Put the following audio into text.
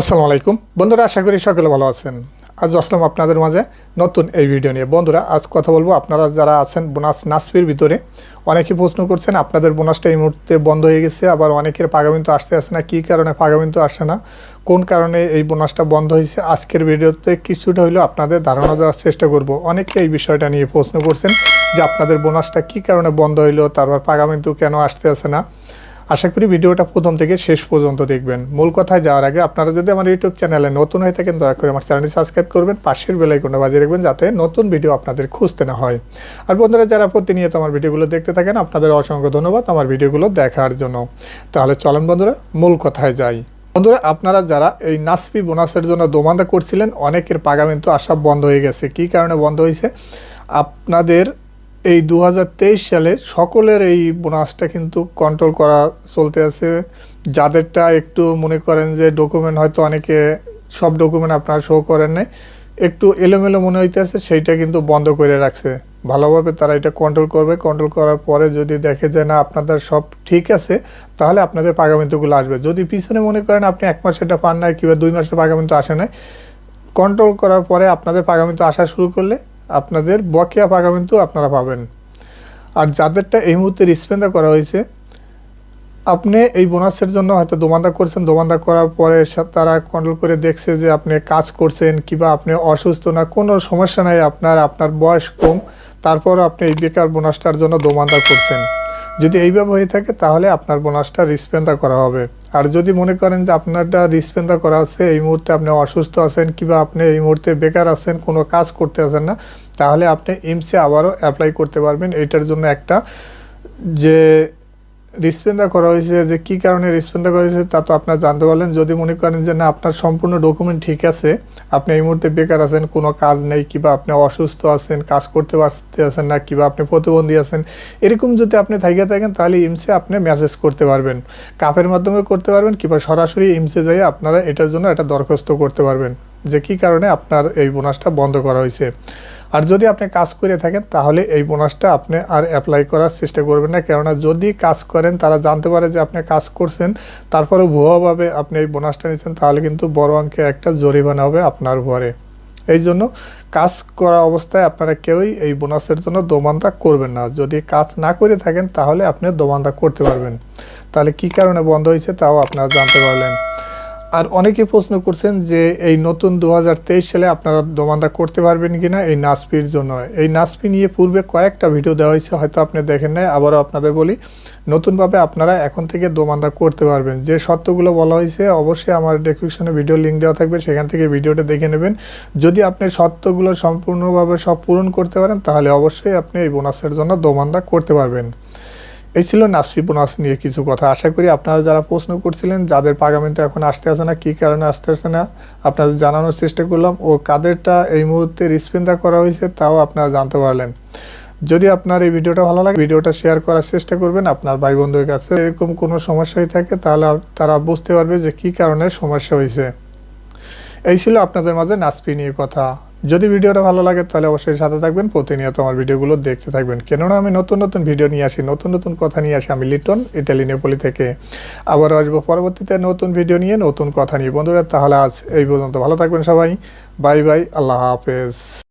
আসসালামু আলাইকুম। বন্ধুরা, আশা করি সকলে ভালো আছেন। আজ আসলাম আপনাদের মাঝে নতুন এই ভিডিও নিয়ে। বন্ধুরা, আজ কথা বলব আপনারা যারা আছেন বোনাস নাসপির ভিতরে, অনেকে প্রশ্ন করছেন, আপনাদের বোনাসটা এই মুহূর্তে বন্ধ হয়ে গেছে, আবার অনেকের পাগামিন্তু আসতে আসে না, কী কারণে পাগামিন্তু আসে না, কোন কারণে এই বোনাসটা বন্ধ হয়েছে, আজকের ভিডিওতে কিছুটা হলেও আপনাদের ধারণা দেওয়ার চেষ্টা করব। অনেকে এই বিষয়টা নিয়ে প্রশ্ন করছেন যে আপনাদের বোনাসটা কী কারণে বন্ধ হইল, তারপর পাগামিন্তু কেন আসতে আসে না। আশা করি ভিডিওটা প্রথম থেকে শেষ পর্যন্ত দেখবেন। মূল কথায় যাওয়ার আগে আপনারা যদি আমার ইউটিউব চ্যানেলে নতুন হয়ে থাকেন, দয়া করে আমার চ্যানেলটি সাবস্ক্রাইব করবেন, পাশের বেলাইকনটা বাজিয়ে রাখবেন যাতে নতুন ভিডিও আপনাদের খুঁজতে না হয়। আর বন্ধুরা, যারা প্রতিনিয়ত আমার ভিডিওগুলো দেখতে থাকেন, আপনাদের অসংখ্য ধন্যবাদ আমার ভিডিওগুলো দেখার জন্য। তাহলে চলেন বন্ধুরা, মূল কথায় যাই। বন্ধুরা, আপনারা যারা এই নাসপি বোনাসের জন্য দোমান্দা করছিলেন, অনেকের পাগামিন্তু আসা বন্ধ হয়ে গেছে। কী কারণে বন্ধ হয়েছে? আপনাদের এই দু হাজার তেইশ সালে সকলের এই বোনাসটা কিন্তু কন্ট্রোল করা চলতে আছে। যাদেরটা একটু মনে করেন যে ডকুমেন্ট হয়তো অনেকে সব ডকুমেন্ট আপনারা শো করেন নাই, একটু এলোমেলো মনে হইতেছে, সেইটা কিন্তু বন্ধ করে রাখছে। ভালোভাবে তারা এটা কন্ট্রোল করবে। কন্ট্রোল করার পরে যদি দেখে যে না, আপনাদের সব ঠিক আছে, তাহলে আপনাদের পাগামিন্তুগুলো আসবে। যদি পিছনে মনে করেন আপনি এক মাস এটা পান নাই কিংবা দুই মাসের পাগামিন্তু আসে নাই কন্ট্রোল করার পরে আপনাদের পাগামিন্তু আসা শুরু করলে আপনাদের বকেয়া পাগামিন্তু আপনারা পাবেন। আর যাদেরটা এই মুহূর্তে রিসপেন্ডা করা হয়েছে, আপনি এই বোনাসের জন্য হয়তো দোমান্দা করছেন, দোমান্দা করার পরে তারা কন্ট্রোল করে দেখছে যে আপনি কাজ করছেন কিবা আপনি অসুস্থ না, কোনো সমস্যা নাই আপনার আপনার বয়স কম, তারপরও আপনি এই বেকার বোনাসটার জন্য দোমান্দা করছেন। যদি এইভাবে হয়ে থাকে, তাহলে আপনার বোনাসটা রিসপেন্দা করা হবে। আর যদি মনে করেন যে আপনারটা রিসপেন্দা করা আছে, এই মুহূর্তে আপনি অসুস্থ আছেন কিংবা আপনি এই মুহূর্তে বেকার আছেন, কোনো কাজ করতে আছেন না, তাহলে আপনি ইমসে আবারও অ্যাপ্লাই করতে পারবেন। এটার জন্য একটা যে রিসপেন্ডা করা হয়েছে যে কী কারণে রিসপেন্ডা করা হয়েছে তা তো আপনার জানতে পারলেন। যদি মনে করেন যে না, আপনার সম্পূর্ণ ডকুমেন্ট ঠিক আছে, আপনি এই মুহূর্তে বেকার আছেন, কোনো কাজ নেই, কিংবা আপনি অসুস্থ আছেন, কাজ করতে পারতে আছেন না, কিংবা আপনি প্রতিবন্ধী আছেন, এরকম যদি আপনি থাইকে থাকেন, তাহলে ইমসে আপনি মেসেজ করতে পারবেন। কাপের মাধ্যমে করতে পারবেন, কিংবা সরাসরি ইমসে যাই আপনারা এটার জন্য একটা দরখাস্ত করতে পারবেন। যে কী কারণে আপনার এই বোনাসটা বন্ধ করা হয়েছে। আর যদি আপনি কাজ করে থাকেন, তাহলে এই বোনাসটা আপনি আর অ্যাপ্লাই করার চেষ্টা করবেন না। কেননা যদি কাজ করেন, তারা জানতে পারে যে আপনি কাজ করছেন তারপরে ভুয়াভাবে আপনি এই বোনাসটা নিচ্ছেন, তাহলে কিন্তু বড় অঙ্কের একটা জরিমানা হবে আপনার উপরে। এই জন্য কাজ করা অবস্থায় আপনারা কেউই এই বোনাসের জন্য দোমান্দা করবেন না। যদি কাজ না করে থাকেন, তাহলে আপনি দোমান্দা করতে পারবেন। তাহলে কি কারণে বন্ধ হয়েছে, তাও আপনারা জানতে পারলেন। আর অনেকে প্রশ্ন করছেন যে এই নতুন দু হাজার তেইশ সালে আপনারা দোমান্দা করতে পারবেন কিনা এই নাসপির জন্য। এই নাসপি নিয়ে পূর্বে কয়েকটা ভিডিও দেওয়া হয়েছে, হয়তো আপনি দেখেন নাই, আবারও আপনাদের বলি। নতুনভাবে আপনারা এখন থেকে দোমান্দা করতে পারবেন। যে শর্তগুলো বলা হয়েছে, অবশ্যই আমার ডেসক্রিপশনে ভিডিও লিঙ্ক দেওয়া থাকবে, সেখান থেকে ভিডিওটা দেখে নেবেন। যদি আপনি শর্তগুলো সম্পূর্ণভাবে সব পূরণ করতে পারেন, তাহলে অবশ্যই আপনি এই বোনাসের জন্য দোমান্দা করতে পারবেন। এই ছিল নাসফি বোনাস নিয়ে কিছু কথা। আশা করি আপনারা যারা প্রশ্ন করছিলেন, যাদের পাগামিতে এখন আসতে আসে না, কী কারণে আসতে আসে না, আপনাদের জানানোর চেষ্টা করলাম ও কাদেরটা এই মুহূর্তে রিসপেন্ডা করা হয়েছে তাও আপনারা জানতে পারলেন। যদি আপনার এই ভিডিওটা ভালো লাগে, ভিডিওটা শেয়ার করার চেষ্টা করবেন। আপনার ভাই বন্ধুর কাছে এরকম কোনো সমস্যা হয়ে থাকে, তাহলে তারা বুঝতে পারবে যে কী কারণে সমস্যা হয়েছে। এই ছিল আপনাদের মাঝে নাসপি নিয়ে কথা। যদি ভিডিওটা ভালো লাগে, তাহলে অবশ্যই সাথে থাকবেন। প্রতিনিয়ত আমার ভিডিওগুলো দেখতে থাকবেন। কেননা আমি নতুন নতুন ভিডিও নিয়ে আসি, নতুন নতুন কথা নিয়ে আসি। আমি লিটন ইটালি নেপোলি থেকে আবার আসব পরবর্তীতে নতুন ভিডিও নিয়ে, নতুন কথা নিয়ে। বন্ধুরা, তাহলে আজ এই পর্যন্ত। ভালো থাকবেন সবাই। Bye bye. আল্লাহ হাফেজ।